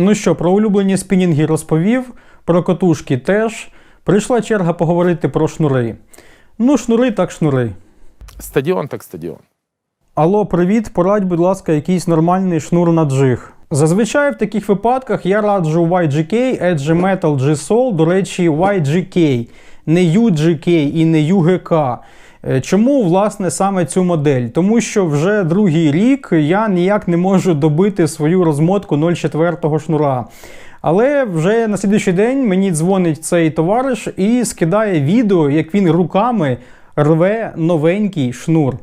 Ну що, про улюблені спінінги розповів, про котушки теж. Прийшла черга поговорити про шнури. Ну, шнури так шнури. Стадіон так стадіон. Алло, привіт, порадь, будь ласка, якийсь нормальний шнур на джиг. Зазвичай в таких випадках я раджу YGK, Edge Metal G-Sol, до речі, YGK, не UGK і не UGK. Е, Чому, власне, саме цю модель? Тому що вже другий рік я ніяк не можу добити свою розмотку 0,4 шнура. Але вже на слідуючий день мені дзвонить цей товариш і скидає відео, як він руками рве новенький шнур.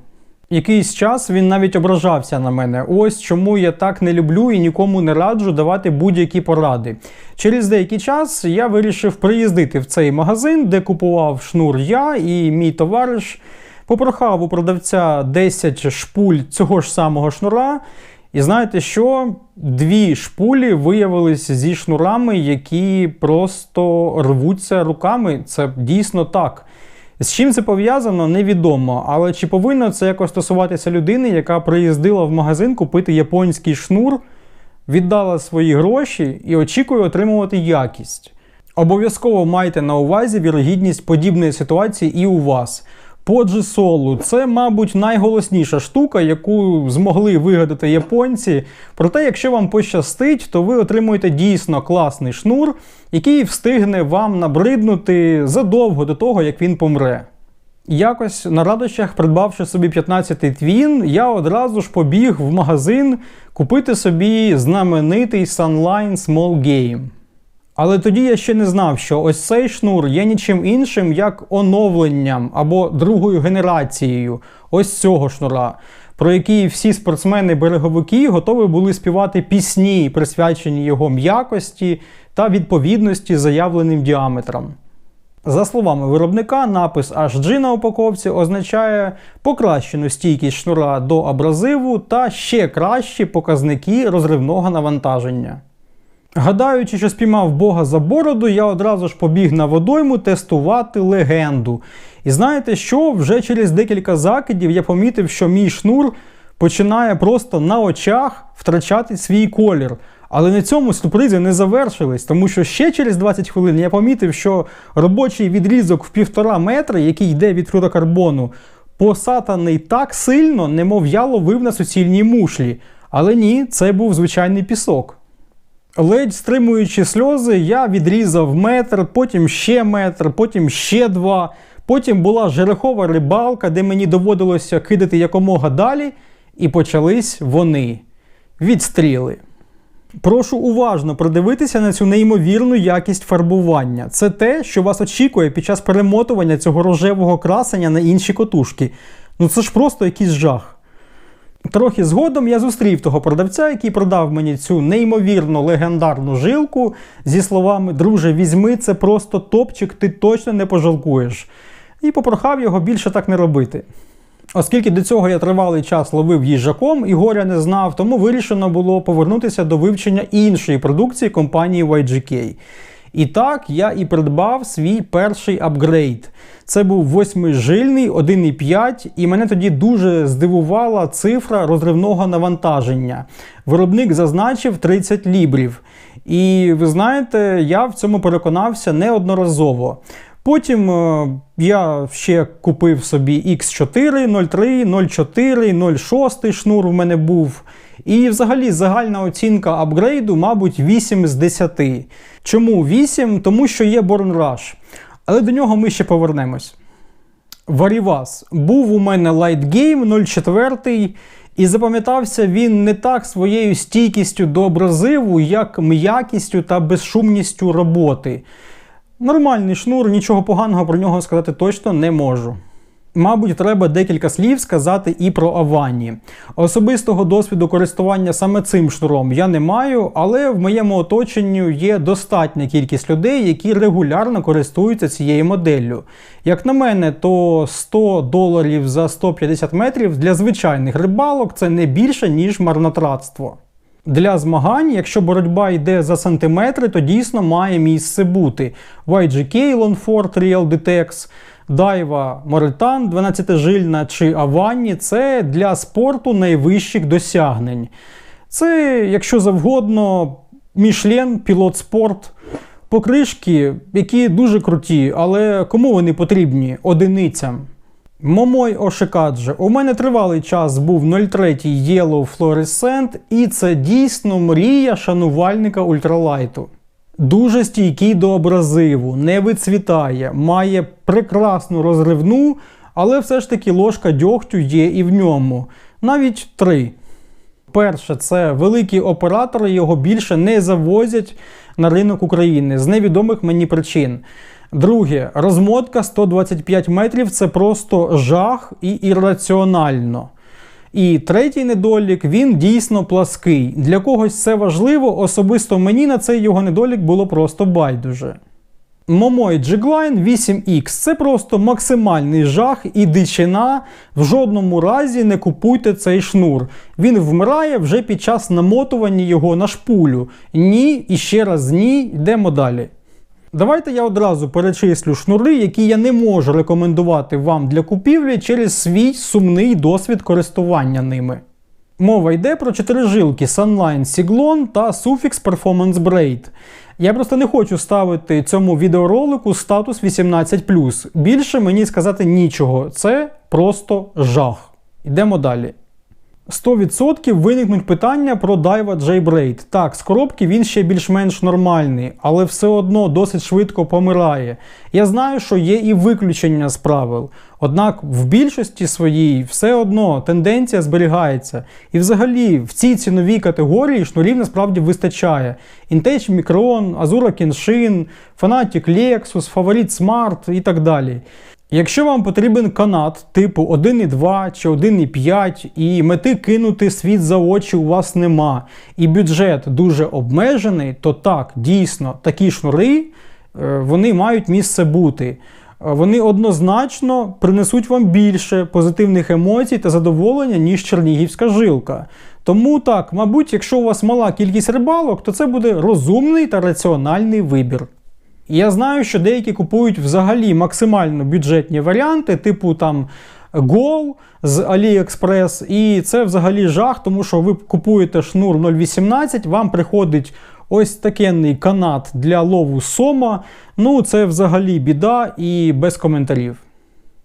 Якийсь час він навіть ображався на мене. Ось чому я так не люблю і нікому не раджу давати будь-які поради. Через деякий час я вирішив приїздити в цей магазин, де купував шнур я і мій товариш. Попрохав у продавця 10 шпуль цього ж самого шнура. І знаєте що? Дві шпулі виявилися зі шнурами, які просто рвуться руками. Це дійсно так. З чим це пов'язано, невідомо. Але чи повинно це якось стосуватися людини, яка приїздила в магазин купити японський шнур, віддала свої гроші і очікує отримувати якість? Обов'язково майте на увазі вірогідність подібної ситуації і у вас. По G-Solo це, мабуть, найголосніша штука, яку змогли вигадати японці. Проте, якщо вам пощастить, то ви отримуєте дійсно класний шнур, який встигне вам набриднути задовго до того, як він помре. Якось на радощах, придбавши собі 15-й твін, я одразу ж побіг в магазин купити собі знаменитий Sunline Small Game. Але тоді я ще не знав, що ось цей шнур є нічим іншим, як оновленням або другою генерацією ось цього шнура, про який всі спортсмени-береговики готові були співати пісні, присвячені його м'якості та відповідності заявленим діаметрам. За словами виробника, напис HG на упаковці означає покращену стійкість шнура до абразиву та ще кращі показники розривного навантаження. Гадаючи, що спіймав Бога за бороду, я одразу ж побіг на водойму тестувати легенду. І знаєте що? Вже через декілька закидів я помітив, що мій шнур починає просто на очах втрачати свій колір. Але на цьому сюрпризи не завершились, тому що ще через 20 хвилин я помітив, що робочий відрізок в півтора метра, який йде від флюрокарбону, посатаний так сильно, немов я ловив на суцільній мушлі. Але ні, це був звичайний пісок. Ледь стримуючи сльози, я відрізав метр, потім ще метр, потім ще два. Потім була жерехова рибалка, де мені доводилося кидати якомога далі, і почались вони відстріли. Прошу уважно придивитися на цю неймовірну якість фарбування. Це те, що вас очікує під час перемотування цього рожевого красення на інші котушки. Ну це ж просто якийсь жах. Трохи згодом я зустрів того продавця, який продав мені цю неймовірно легендарну жилку зі словами Друже, візьми, це просто топчик, ти точно не пожалкуєш. І попрохав його більше так не робити. Оскільки до цього я тривалий час ловив їжаком і горя не знав, тому вирішено було повернутися до вивчення іншої продукції компанії YGK. І так я і придбав свій перший апгрейд. Це був восьмижильний 1,5, і мене тоді дуже здивувала цифра розривного навантаження. Виробник зазначив 30 лібрів. І ви знаєте, я в цьому переконався неодноразово. Потім е, я ще купив собі X4, 03, 04, 06 шнур в мене був. І взагалі загальна оцінка апгрейду, мабуть, 8 з 10. Чому 8? Тому що є Born Rush. Але до нього ми ще повернемось. Варівас. Був у мене Light Game 04, і запам'ятався він не так своєю стійкістю до абразиву, як м'якістю та безшумністю роботи. Нормальний шнур, нічого поганого про нього сказати точно не можу. Мабуть, треба декілька слів сказати і про Авані. Особистого досвіду користування саме цим шнуром я не маю, але в моєму оточенні є достатня кількість людей, які регулярно користуються цією моделлю. Як на мене, то 100 доларів за 150 метрів для звичайних рибалок це не більше, ніж марнотратство. Для змагань, якщо боротьба йде за сантиметри, то дійсно має місце бути. YGK Longford Real Detex, Дайва Моритан 12-жильна чи Аванні це для спорту найвищих досягнень. Це, якщо завгодно, Мішлен, Пілот Спорт. Покришки, які дуже круті, але кому вони потрібні? Одиницям. Момой Ошикадже. У мене тривалий час був 03 Yellow Fluorescent, і це дійсно мрія шанувальника ультралайту. Дуже стійкий до абразиву, не вицвітає, має прекрасну розривну, але все ж таки ложка дьогтю є і в ньому. Навіть три. Перше, це великі оператори його більше не завозять на ринок України з невідомих мені причин. Друге, розмотка 125 метрів це просто жах і ірраціонально. І третій недолік він дійсно плаский. Для когось це важливо, особисто мені на цей його недолік було просто байдуже. Момой Jigline 8X це просто максимальний жах і дичина. В жодному разі не купуйте цей шнур. Він вмирає вже під час намотування його на шпулю. Ні, і ще раз ні, йдемо далі. Давайте я одразу перечислю шнури, які я не можу рекомендувати вам для купівлі через свій сумний досвід користування ними. Мова йде про чотири жилки Sunline Siglon та Suffix Performance Braid. Я просто не хочу ставити цьому відеоролику статус 18. Більше мені сказати нічого. Це просто жах. Йдемо далі. 100% виникнуть питання про Daiwa J-Braid. Так, з коробки він ще більш-менш нормальний, але все одно досить швидко помирає. Я знаю, що є і виключення з правил. Однак в більшості своїй все одно тенденція зберігається. І взагалі в цій ціновій категорії шнурів насправді вистачає. Intech Micron, Azura Kenshin, Fanatic Lexus, Favorit Smart і так далі. Якщо вам потрібен канат типу 1,2 чи 1,5 і мети кинути світ за очі у вас нема, і бюджет дуже обмежений, то так, дійсно, такі шнури е, вони мають місце бути. Е, Вони однозначно принесуть вам більше позитивних емоцій та задоволення, ніж чернігівська жилка. Тому так, мабуть, якщо у вас мала кількість рибалок, то це буде розумний та раціональний вибір. Я знаю, що деякі купують взагалі максимально бюджетні варіанти, типу там Gol з AliExpress, і це взагалі жах, тому що ви купуєте шнур 0,18, вам приходить ось такенний канат для лову сома. Ну, це взагалі біда і без коментарів.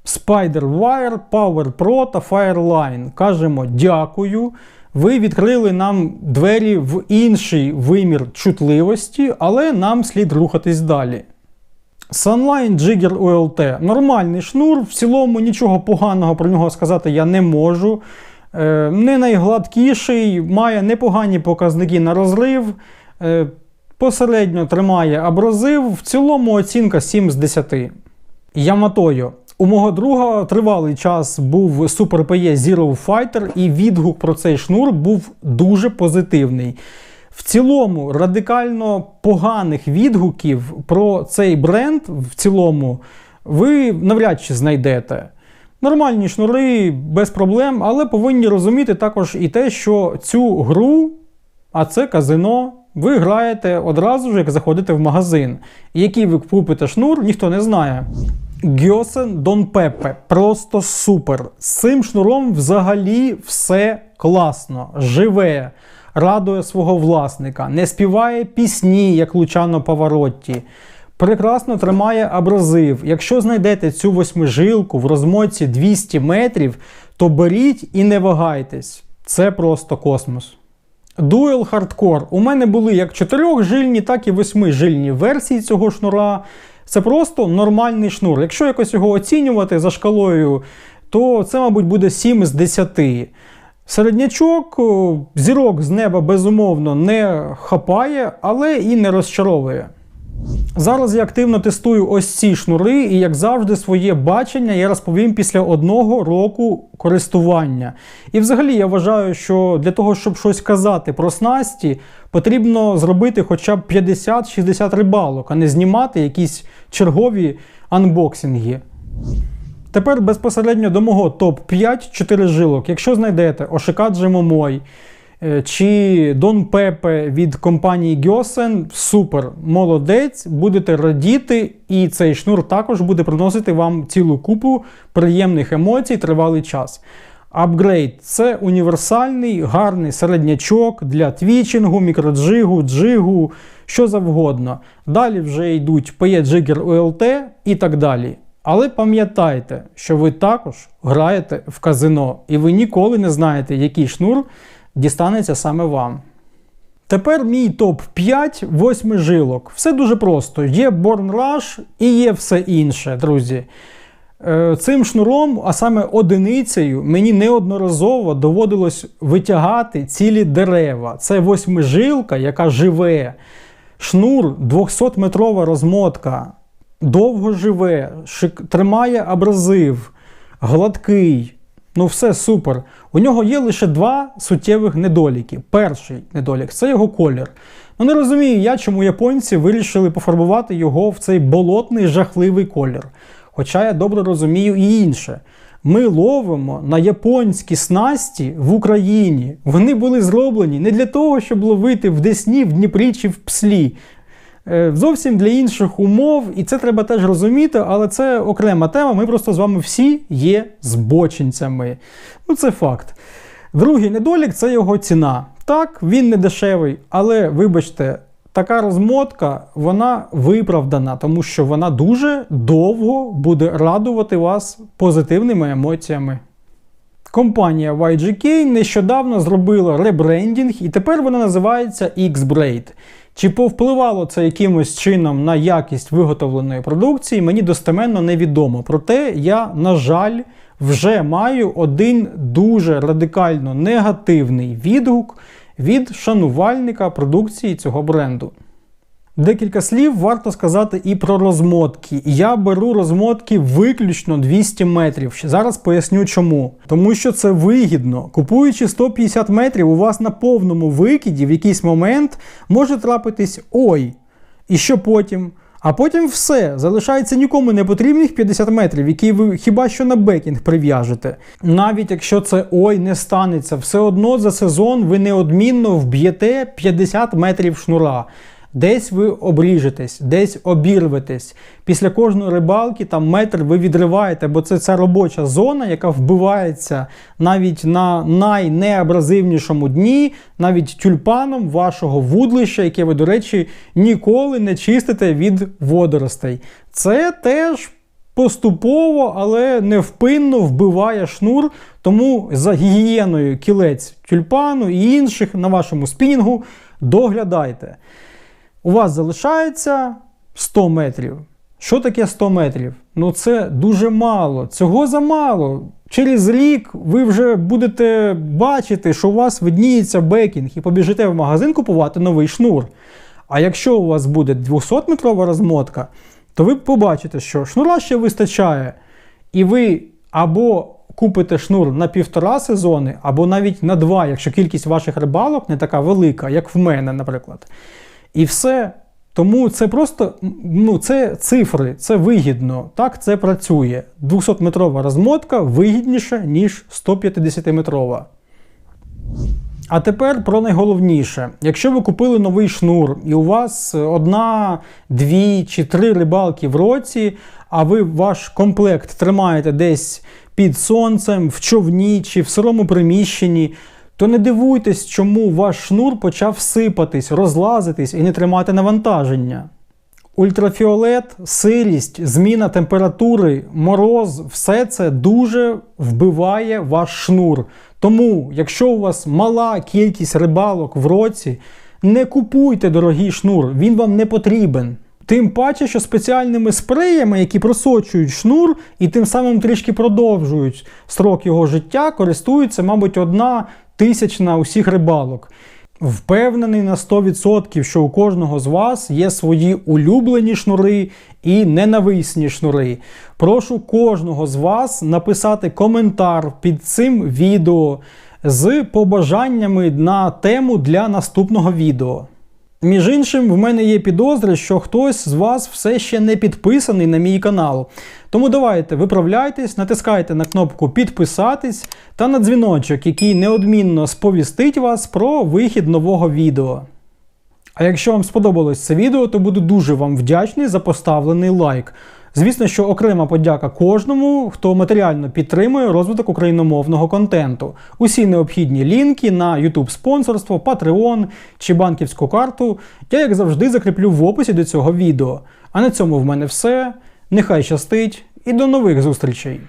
Spider-Wire, Power Pro та Fireline. Кажемо дякую. Ви відкрили нам двері в інший вимір чутливості, але нам слід рухатись далі. Sunline Jigger ULT. Нормальний шнур, в цілому нічого поганого про нього сказати я не можу. Е, не найгладкіший, має непогані показники на розрив. Е, посередньо тримає абразив. В цілому оцінка 7 з 10. Яматою. У мого друга тривалий час був Super PE Zero Fighter, і відгук про цей шнур був дуже позитивний. В цілому, радикально поганих відгуків про цей бренд в цілому ви навряд чи знайдете. Нормальні шнури без проблем, але повинні розуміти також і те, що цю гру, а це казино, ви граєте одразу ж, як заходите в магазин. Який ви купите шнур, ніхто не знає. Гьосен Дон Пепе. Просто супер. З цим шнуром взагалі все класно, живе, радує свого власника, не співає пісні, як Лучано Паваротті. Прекрасно тримає абразив. Якщо знайдете цю восьмижилку в розмотці 200 метрів, то беріть і не вагайтесь. Це просто космос. Dual Hardcore. У мене були як 4-жильні, так і 8-жильні версії цього шнура. Це просто нормальний шнур. Якщо якось його оцінювати за шкалою, то це, мабуть, буде 7 з 10. Середнячок, зірок з неба безумовно не хапає, але і не розчаровує. Зараз я активно тестую ось ці шнури, і, як завжди, своє бачення я розповім після одного року користування. І взагалі я вважаю, що для того, щоб щось казати про снасті, потрібно зробити хоча б 50-60 рибалок, а не знімати якісь чергові анбоксинги. Тепер безпосередньо до мого топ-5 4 жилок. Якщо знайдете Ошикадже Момой е, чи Дон Пепе від компанії Гьосен, супер, молодець, будете радіти, і цей шнур також буде приносити вам цілу купу приємних емоцій тривалий час. Upgrade – це універсальний, гарний середнячок для твічингу, мікроджигу, джигу, що завгодно. Далі вже йдуть PE Jigger ULT і так далі. Але пам'ятайте, що ви також граєте в казино, і ви ніколи не знаєте, який шнур дістанеться саме вам. Тепер мій топ-5 восьмижилок. Все дуже просто. Є Born Rush і є все інше, друзі. Е, Цим шнуром, а саме одиницею, мені неодноразово доводилось витягати цілі дерева. Це восьмижилка, яка живе. Шнур 200-метрова розмотка, довго живе, шик... тримає абразив, гладкий. Ну, все супер. У нього є лише два суттєвих недоліки. Перший недолік це його колір. Ну не розумію я, чому японці вирішили пофарбувати його в цей болотний жахливий колір. Хоча я добре розумію і інше. Ми ловимо на японські снасті в Україні. Вони були зроблені не для того, щоб ловити в Десні, в Дніпрі чи в Пслі. Е, Зовсім для інших умов, і це треба теж розуміти, але це окрема тема. Ми просто з вами всі є збочинцями. Ну, це факт. Другий недолік це його ціна. Так, він не дешевий, але вибачте, така розмотка вона виправдана, тому що вона дуже довго буде радувати вас позитивними емоціями. Компанія YGK нещодавно зробила ребрендінг, і тепер вона називається X-Braid. Чи повпливало це якимось чином на якість виготовленої продукції, мені достеменно невідомо. Проте я, на жаль, вже маю один дуже радикально негативний відгук від шанувальника продукції цього бренду. Декілька слів варто сказати і про розмотки. Я беру розмотки виключно 200 метрів. Зараз поясню чому. Тому що це вигідно. Купуючи 150 метрів, у вас на повному викиді в якийсь момент може трапитись ой. І що потім? А потім все, залишається нікому не потрібних 50 метрів, які ви хіба що на бекінг прив'яжете. Навіть якщо це ой не станеться, все одно за сезон ви неодмінно вб'єте 50 метрів шнура. Десь ви обріжетесь, десь обірветесь. Після кожної рибалки там метр ви відриваєте, бо це ця робоча зона, яка вбивається навіть на найнеабразивнішому дні, навіть тюльпаном вашого вудлища, яке ви, до речі, ніколи не чистите від водоростей. Це теж. Поступово, але невпинно вбиває шнур, тому за гігієною кілець тюльпану і інших на вашому спінінгу доглядайте. У вас залишається 100 метрів. Що таке 100 метрів? Ну це дуже мало. Цього замало. Через рік ви вже будете бачити, що у вас видніється бекінг і побіжите в магазин купувати новий шнур. А якщо у вас буде 200-метрова розмотка, то ви побачите, що шнура ще вистачає. І ви або купите шнур на півтора сезони, або навіть на два, якщо кількість ваших рибалок не така велика, як в мене, наприклад. І все. Тому це просто ну, це цифри, це вигідно. Так це працює. 200-метрова розмотка вигідніша, ніж 150-метрова. А тепер про найголовніше. Якщо ви купили новий шнур, і у вас одна, дві чи три рибалки в році, а ви ваш комплект тримаєте десь під сонцем, в човні чи в сирому приміщенні, то не дивуйтесь, чому ваш шнур почав сипатись, розлазитись і не тримати навантаження. Ультрафіолет, сирість, зміна температури, мороз все це дуже вбиває ваш шнур. Тому, якщо у вас мала кількість рибалок в році, не купуйте дорогий шнур, він вам не потрібен. Тим паче, що спеціальними спреями, які просочують шнур і тим самим трішки продовжують строк його життя, користується, мабуть, одна тисячна усіх рибалок. Впевнений на 100%, що у кожного з вас є свої улюблені шнури і ненависні шнури. Прошу кожного з вас написати коментар під цим відео з побажаннями на тему для наступного відео. Між іншим, в мене є підозри, що хтось з вас все ще не підписаний на мій канал. Тому давайте виправляйтесь, натискайте на кнопку підписатись та на дзвіночок, який неодмінно сповістить вас про вихід нового відео. А якщо вам сподобалось це відео, то буду дуже вам вдячний за поставлений лайк. Звісно, що окрема подяка кожному, хто матеріально підтримує розвиток україномовного контенту. Усі необхідні лінки на YouTube спонсорство, Patreon чи банківську карту я, як завжди, закріплю в описі до цього відео. А на цьому в мене все. Нехай щастить і до нових зустрічей!